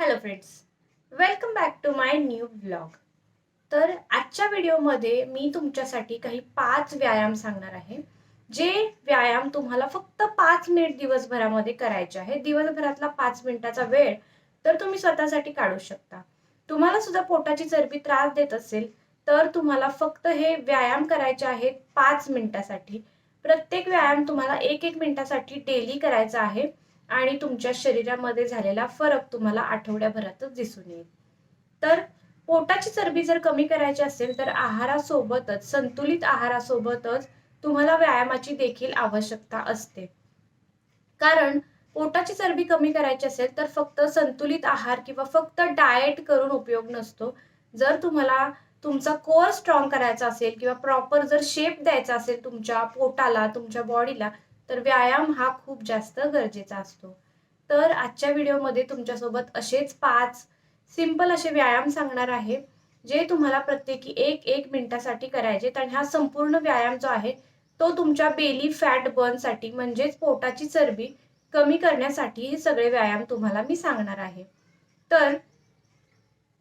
Hello friends welcome back to my new blog तर आजच्या व्हिडिओमध्ये मी तुमच्यासाठी काही पाच व्यायाम सांगणार आहे जे व्यायाम तुम्हाला फक्त पाच मिनिट दिवसभरामध्ये करायचे आहे. दिवसभरातला पाच मिनिटाचा वेळ तर तुम्ही स्वतःसाठी काढू शकता. तुम्हाला सुद्धा पोटाची चरबी त्रास देत असेल तर तुम्हाला फक्त हे व्यायाम करायचे आहेत पाच मिनिटासाठी प्रत्येक व्यायाम तुम्हाला एक एक मिनिटासाठी डेली करायचा आहे. आणि तुमच्या शरीरामध्ये झालेला फरक तुम्हाला आठवड्याभरातच दिसून येईल. तर पोटाची चरबी जर कमी करायची असेल तर आहारासोबतच संतुलित आहारासोबतच तुम्हाला व्यायामाची देखील आवश्यकता असते. कारण पोटाची चरबी कमी करायची असेल तर फक्त संतुलित आहार किंवा फक्त डाएट करून उपयोग नसतो. जर तुम्हाला तुमचा कोर स्ट्रॉंग करायचा असेल किंवा प्रॉपर जर शेप द्यायचा असेल तुमच्या पोटाला तुमच्या बॉडीला तर व्यायाम हा खूप जास्त गरजेचा असतो. तर आजच्या व्हिडिओमध्ये तुमच्यासोबत असेच पाच सिंपल असे व्यायाम सांगणार आहे जे तुम्हाला प्रत्येकी एक एक मिनिटासाठी करायचे आणि हा संपूर्ण व्यायाम जो आहे तो तुमच्या बेली फॅट बर्नसाठी म्हणजेच पोटाची चरबी कमी करण्यासाठी हे सगळे व्यायाम तुम्हाला मी सांगणार आहे. तर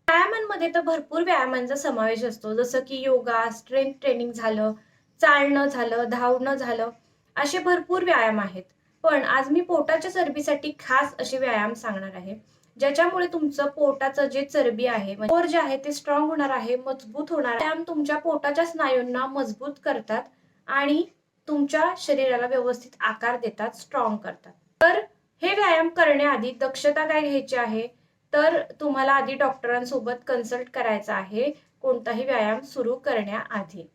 व्यायामांमध्ये तर भरपूर व्यायामांचा समावेश असतो जसं की योगा स्ट्रेंथ ट्रेनिंग झालं चालणं झालं धावणं झालं. असे भरपूर व्यायाम आहेत. पण आज मी पोटाच्या चरबीसाठी खास असे व्यायाम सांगणार आहे. ज्याच्यामुळे तुमचं पोटाचं जे चरबी आहे म्हणजे पोर जे आहे ते स्ट्रॉंग होणार आहे मजबूत होणार व्यायाम तुमच्या पोटाच्या स्नायूंना मजबूत करतात आणि तुमच्या शरीराला व्यवस्थित आकार देतात स्ट्रॉंग करतात. तर हे व्यायाम करण्याआधी दक्षता काय घ्यायची आहे? तर तुम्हाला आधी डॉक्टरांसोबत कन्सल्ट करायचं आहे कोणताही व्यायाम सुरू करण्याआधी.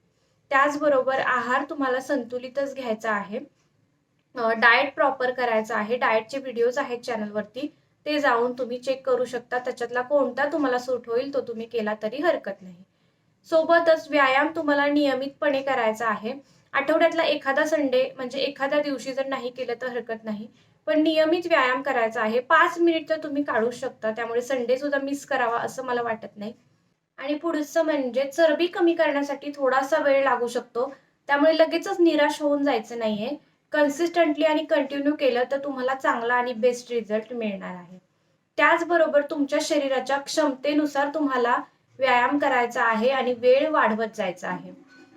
त्याचबरोबर आहार तुम्हाला संतुलितच घ्यायचा आहे. डाएट प्रॉपर करायचा आहे. डाएटचे व्हिडिओज आहेत चॅनलवरती ते जाऊन तुम्ही चेक करू शकता. त्याच्यातला कोणता तुम्हाला सूट होईल तो तुम्ही केला तरी हरकत नाही. सोबतच व्यायाम तुम्हाला नियमितपणे करायचा आहे. आठवड्यातला एखादा संडे म्हणजे एखाद्या दिवशी जर नाही केलं तर हरकत नाही. पण नियमित व्यायाम करायचा आहे. पाच मिनिट तर तुम्ही काढू शकता. त्यामुळे संडे सुद्धा मिस करावा असं मला वाटत नाही. आणि पुढचं म्हणजे चरबी कमी करण्यासाठी थोडासा वेळ लागू शकतो. त्यामुळे लगेचच निराश होऊन जायचं नाहीये. कन्सिस्टंटली आणि कंटिन्यू केलं तर तुम्हाला चांगला आणि बेस्ट रिझल्ट मिळणार आहे. त्याचबरोबर तुमच्या शरीराच्या क्षमतेनुसार तुम्हाला व्यायाम करायचा आहे आणि वेळ वाढवत जायचा आहे.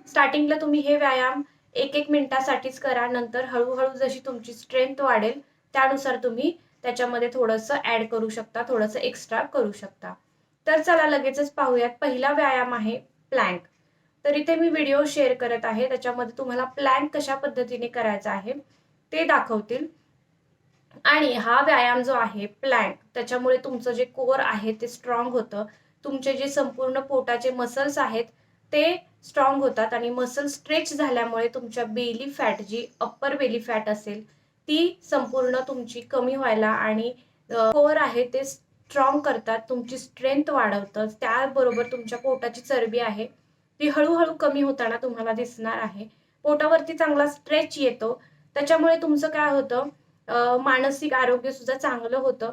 स्टार्टिंगला तुम्ही हे व्यायाम एक एक मिनिटासाठीच करा नंतर हळूहळू जशी तुमची स्ट्रेंथ वाढेल त्यानुसार तुम्ही त्याच्यामध्ये थोडंसं ऍड करू शकता थोडंसं एक्स्ट्रा करू शकता. तर चला लगेचच पाहूयात. पहिला व्यायाम आहे प्लँक तर इथे मी व्हिडिओ शेअर करत आहे. त्याच्यामध्ये तुम्हाला प्लँक कशा पद्धतीने करायचा आहे ते दाखवतील. आणि हा व्यायाम जो आहे प्लँक त्याच्यामुळे तुमचं जे कोर आहे ते स्ट्रॉंग होतं. तुमचे जे संपूर्ण पोटाचे मसल्स आहेत ते स्ट्रॉंग होतात आणि मसल स्ट्रेच झाल्यामुळे तुमच्या बेली फॅट जी अप्पर बेली फॅट असेल ती संपूर्ण तुमची कमी व्हायला आणि कोर आहे ते स्ट्रॉंग करतात तुमची स्ट्रेंथ वाढवतं त्याबरोबर तुमच्या पोटाची चरबी आहे ती हळूहळू कमी होताना तुम्हाला दिसणार आहे. पोटावरती चांगला स्ट्रेच येतो त्याच्यामुळे तुमचं काय होतं मानसिक आरोग्य सुद्धा चांगलं होतं.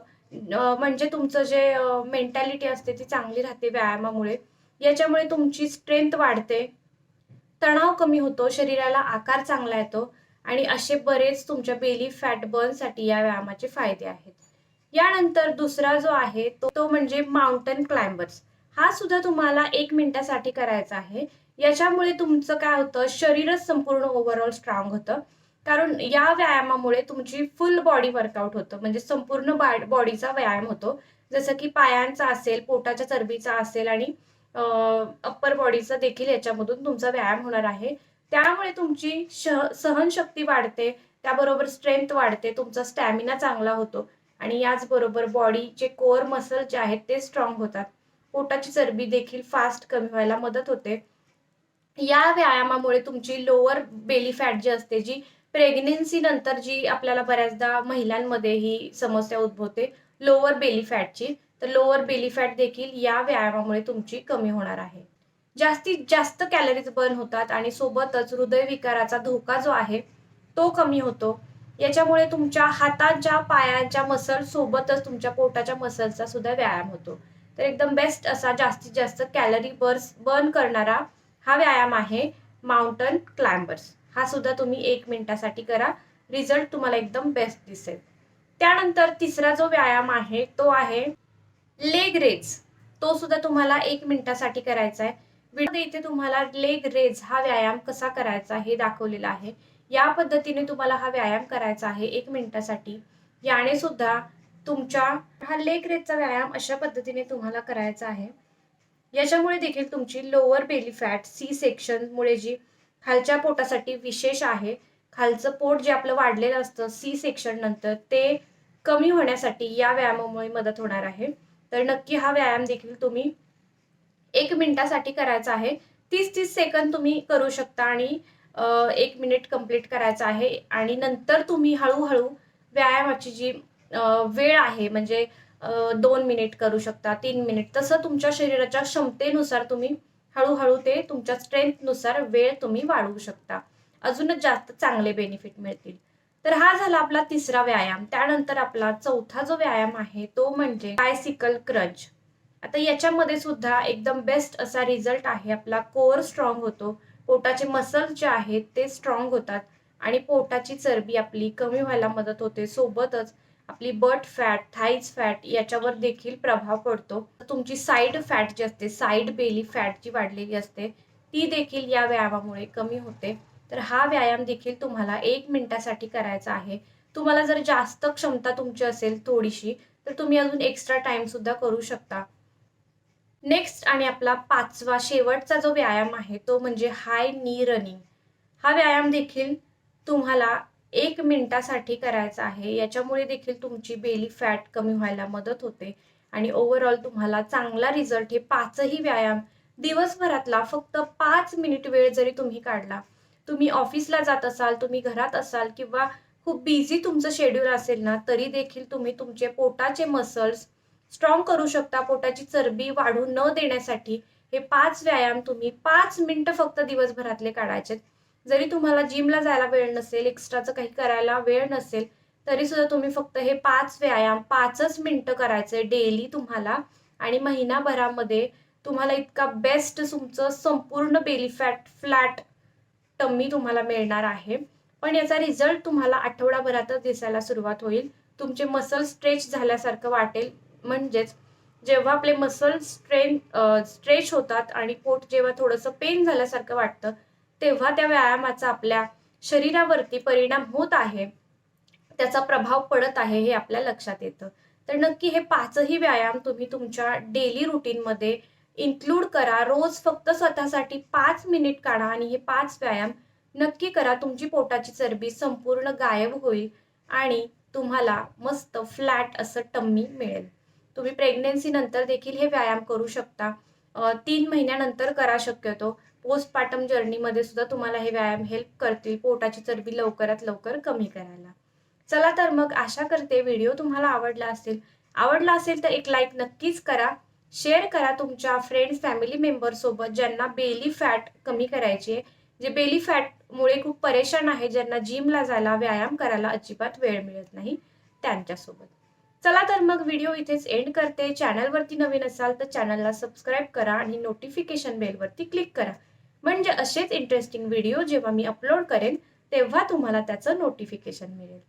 म्हणजे तुमचं जे मेंटॅलिटी असते ती चांगली राहते व्यायामामुळे. याच्यामुळे तुमची स्ट्रेंथ वाढते तणाव कमी होतो शरीराला आकार चांगला येतो आणि असे बरेच तुमच्या बेली फॅट बर्नसाठी या व्यायामाचे फायदे आहेत. यानंतर दुसरा जो आहे तो तो म्हणजे माउंटन क्लाइंबर्स हा सुद्धा तुम्हाला एक मिनिटासाठी करायचा आहे. याच्यामुळे तुमचं काय होतं शरीरच संपूर्ण ओव्हरऑल स्ट्रॉंग होतं. कारण या व्यायामामुळे तुमची फुल बॉडी वर्कआउट होतं. म्हणजे संपूर्ण बॉडीचा व्यायाम होतो. जसं की पायांचा असेल पोटाच्या चरबीचा असेल आणि अप्पर बॉडीचा देखील याच्यामधून तुमचा व्यायाम होणार आहे. त्यामुळे तुमची सहनशक्ती वाढते. त्याबरोबर स्ट्रेंथ वाढते. तुमचा स्टॅमिना चांगला होतो. आणि याचबरोबर बॉडीचे कोअर मसल जे आहेत ते स्ट्रॉंग होतात. पोटाची चरबी देखील फास्ट कमी व्हायला मदत होते. या व्यायामामुळे तुमची लोअर बेली फॅट जी असते जी प्रेग्नेन्सी नंतर जी आपल्याला बऱ्याचदा महिलांमध्ये ही समस्या उद्भवते लोअर बेली फॅटची तर लोअर बेली फॅट देखील या व्यायामामुळे तुमची कमी होणार आहे. जास्तीत जास्त कॅलरीज बर्न होतात आणि सोबतच हृदयविकाराचा धोका जो आहे तो कमी होतो. याच्यामुळे तुमच्या हातांच्या पायांच्या मसल सोबतच तुमच्या पोटाच्या मसलचा सुद्धा व्यायाम होतो. तर एकदम बेस्ट असा जास्तीत जास्त कॅलरी बर्स बर्न करणारा हा व्यायाम आहे माउंटन क्लाइंबर्स हा सुद्धा तुम्ही एक मिनिटासाठी करा. रिझल्ट तुम्हाला एकदम बेस्ट दिसेल. त्यानंतर तिसरा जो व्यायाम आहे तो आहे लेग रेज तो सुद्धा तुम्हाला एक मिनिटासाठी करायचा आहे. व्हिडिओ इथे तुम्हाला लेग रेज हा व्यायाम कसा करायचा हे दाखवलेला आहे. या पद्धतीने तुम्हाला हा व्यायाम करायचा आहे एक मिनिटासाठी. याने सुद्धा तुमच्या हा लेग रेजचा व्यायाम अशा पद्धतीने तुम्हाला करायचा आहे. याच्यामुळे देखील तुमची लोअर बेली फॅट सी सेक्शनमुळे जी खालच्या पोटासाठी विशेष आहे खालचं पोट जे आपलं वाढलेलं असतं सी सेक्शन नंतर ते कमी होण्यासाठी या व्यायामामुळे मदत होणार आहे. तर नक्की हा व्यायाम देखील तुम्ही एक मिनिटासाठी करायचा आहे. तीस तीस सेकंद तुम्ही करू शकता आणि एक मिनिट कंप्लीट करायचं आहे आणि नंतर तुम्ही हळूहळू व्यायामाची जी वेळ आहे म्हणजे दोन मिनिट करू शकता तीन मिनिट तसं तुमच्या शरीराच्या क्षमतेनुसार तुम्ही हळूहळू ते तुमच्या स्ट्रेंथनुसार वेळ तुम्ही वाढवू शकता. अजूनच जास्त चांगले बेनिफिट मिळतील. तर हा झाला आपला तिसरा व्यायाम. त्यानंतर आपला चौथा जो व्यायाम आहे तो म्हणजे बायसिकल क्रंच आता याच्यामध्ये सुद्धा एकदम बेस्ट असा रिझल्ट आहे. आपला कोअर स्ट्रॉंग होतो. पोटाचे मसल्स जे आहेत ते स्ट्रॉंग होतात आणि पोटाची चरबी आपली कमी व्हायला मदत होते. सोबतच आपली बट फॅट थाईज फॅट याच्यावर देखील प्रभाव पडतो. तुमची साईड फॅट जी असते साईड बेली फॅट जी वाढलेली असते ती देखील या व्यायामामुळे कमी होते. तर हा व्यायाम देखील तुम्हाला एक मिनिटासाठी करायचा आहे. तुम्हाला जर जास्त क्षमता तुमची असेल थोडीशी तर तुम्ही अजून एक्स्ट्रा टाइम सुद्धा करू शकता. नेक्स्ट आणि आपला पाचवा शेवटचा जो व्यायाम आहे तो म्हणजे हाय नी रनिंग हा व्यायाम देखील तुम्हाला एक मिनिटासाठी करायचा आहे. याच्यामुळे देखील तुमची बेली फॅट कमी व्हायला मदत होते. आणि ओव्हरऑल तुम्हाला चांगला रिझल्ट हे पाचही व्यायाम दिवसभरातला फक्त पाच मिनिट वेळ जरी तुम्ही काढला तुम्ही ऑफिसला जात असाल तुम्ही घरात असाल किंवा खूप बिझी तुमचं शेड्यूल असेल ना तरी देखील तुम्ही तुमचे पोटाचे मसल्स स्ट्रॉंग करू शकता. पोटाची चरबी वाढू न देण्यासाठी हे पाच व्यायाम तुम्ही पाच मिनटं फक्त दिवसभरातले काढायचे जरी तुम्हाला जिमला जायला वेळ नसेल एक्स्ट्राचं काही करायला वेळ नसेल तरी सुद्धा तुम्ही फक्त हे पाच व्यायाम पाचच मिनटं करायचे डेली तुम्हाला. आणि महिनाभरामध्ये तुम्हाला इतका बेस्ट तुमचं संपूर्ण बेली फॅट फ्लॅट टम्मी तुम्हाला मिळणार आहे. पण याचा रिझल्ट तुम्हाला आठवडाभरातच दिसायला सुरुवात होईल. तुमचे मसल स्ट्रेच झाल्यासारखं वाटेल. म्हणजेच जेव्हा आपले मसल स्ट्रेन स्ट्रेच होतात आणि पोट जेव्हा थोडंसं पेन झाल्यासारखं वाटतं तेव्हा त्या व्यायामाचा आपल्या शरीरावरती परिणाम होत आहे. त्याचा प्रभाव पडत आहे हे आपल्या लक्षात येतं. तर नक्की हे पाचही व्यायाम तुम्ही तुमच्या डेली रुटीनमध्ये इन्क्लूड करा. रोज फक्त स्वतःसाठी पाच मिनिट काढा आणि हे पाच व्यायाम नक्की करा. तुमची पोटाची चरबी संपूर्ण गायब होईल आणि तुम्हाला मस्त फ्लॅट असं टम्मी मिळेल. तुम्ही प्रेग्नेन्सी नंतर देखील हे व्यायाम करू शकता. तीन महिन्यानंतर करा शक्यतो. पोस्टपार्टम जर्नीमध्ये सुद्धा तुम्हाला हे व्यायाम हेल्प करतील. पोटाची चरबी लवकरात लवकर कमी करायला. चला तर मग आशा करते व्हिडिओ तुम्हाला आवडला असेल. आवडला असेल तर एक लाईक नक्कीच करा. शेअर करा तुमच्या फ्रेंड्स फॅमिली मेंबरसोबत ज्यांना बेली फॅट कमी करायची आहे. जे बेली फॅटमुळे खूप परेशान आहे ज्यांना जिमला जायला व्यायाम करायला अजिबात वेळ मिळत नाही. त्यांच्यासोबत. चला तर मग व्हिडिओ इथेच एंड करते. चॅनलवरती नवीन असाल तर चॅनलला सबस्क्राईब करा आणि नोटिफिकेशन बेलवरती क्लिक करा. म्हणजे असेच इंटरेस्टिंग व्हिडिओ जेव्हा मी अपलोड करेन तेव्हा तुम्हाला त्याचं नोटिफिकेशन मिळेल.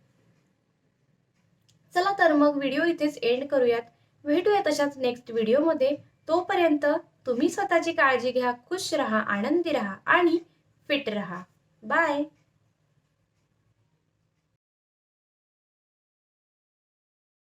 चला तर मग व्हिडिओ इथेच एंड करूयात. भेटूया तशाच नेक्स्ट व्हिडिओमध्ये तोपर्यंत तुम्ही स्वतःची काळजी घ्या खुश रहा आनंदी रहा आणि फिट रहा. बाय